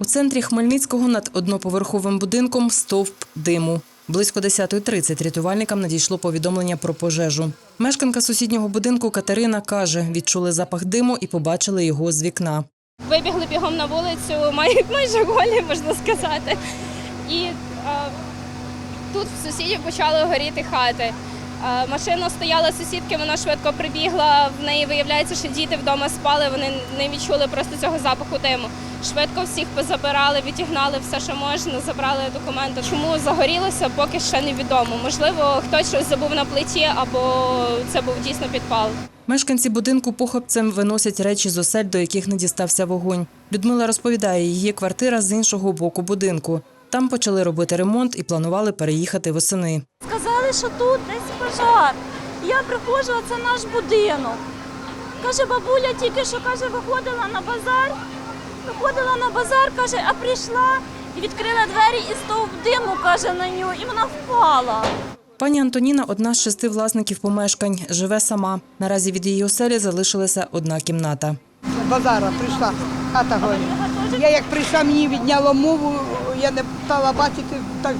У центрі Хмельницького над одноповерховим будинком стовп диму. Близько 10.30 рятувальникам надійшло повідомлення про пожежу. Мешканка сусіднього будинку Катерина каже, відчули запах диму і побачили його з вікна. Вибігли бігом на вулицю, май- майже голі, можна сказати. І е, тут в сусідів почали горіти хати. Е, машина стояла сусідки, вона швидко прибігла. В неї виявляється, що діти вдома спали, вони не відчули просто цього запаху диму. Швидко всіх позабирали, відігнали все, що можна, забрали документи. Чому загорілося, поки ще невідомо. Можливо, хтось щось забув на плиті, або це був дійсно підпал. Мешканці будинку похопцем виносять речі з осель, до яких не дістався вогонь. Людмила розповідає, її квартира з іншого боку будинку. Там почали робити ремонт і планували переїхати восени. Сказали, що тут десь пожар. Я приходжу, а це наш будинок. Каже, бабуля тільки що каже, виходила на базар. Виходила на базар, каже, а прийшла і відкрила двері і стовп диму, каже на нього, і вона впала. Пані Антоніна одна з шести власників помешкань, живе сама. Наразі від її оселі залишилася одна кімната. З базара прийшла, хата горить. Я як прийшла, мені відняло мову, я не стала бачити, так,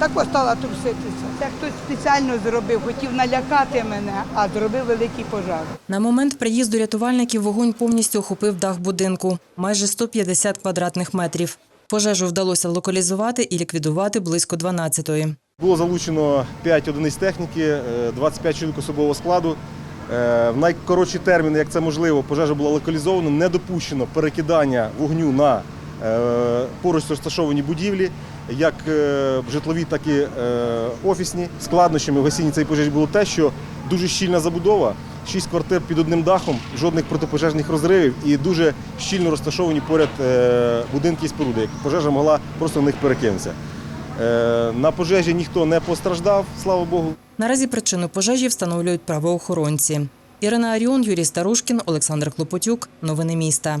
так стала труситися. Це хтось спеціально зробив, хотів налякати мене, а зробив великий пожар. На момент приїзду рятувальників вогонь повністю охопив дах будинку – майже 150 квадратних метрів. Пожежу вдалося локалізувати і ліквідувати близько 12-ї. Було залучено 5 одиниць техніки, е, 25 чоловік особового складу. Е, В найкоротші терміни, як це можливо, пожежа була локалізована, не допущено перекидання вогню на е, поруч розташовані будівлі, як е, житлові, так і е, офісні. Складнощами в гасінні цієї пожежі було те, що дуже щільна забудова, 6 квартир під одним дахом, жодних протипожежних розривів і дуже щільно розташовані поряд е, будинки і споруди. як Пожежа могла просто в них перекинутися. На пожежі ніхто не постраждав, слава Богу. Наразі причину пожежі встановлюють правоохоронці. Ірина Аріон, Юрій Старушкін, Олександр Клопотюк. Новини міста.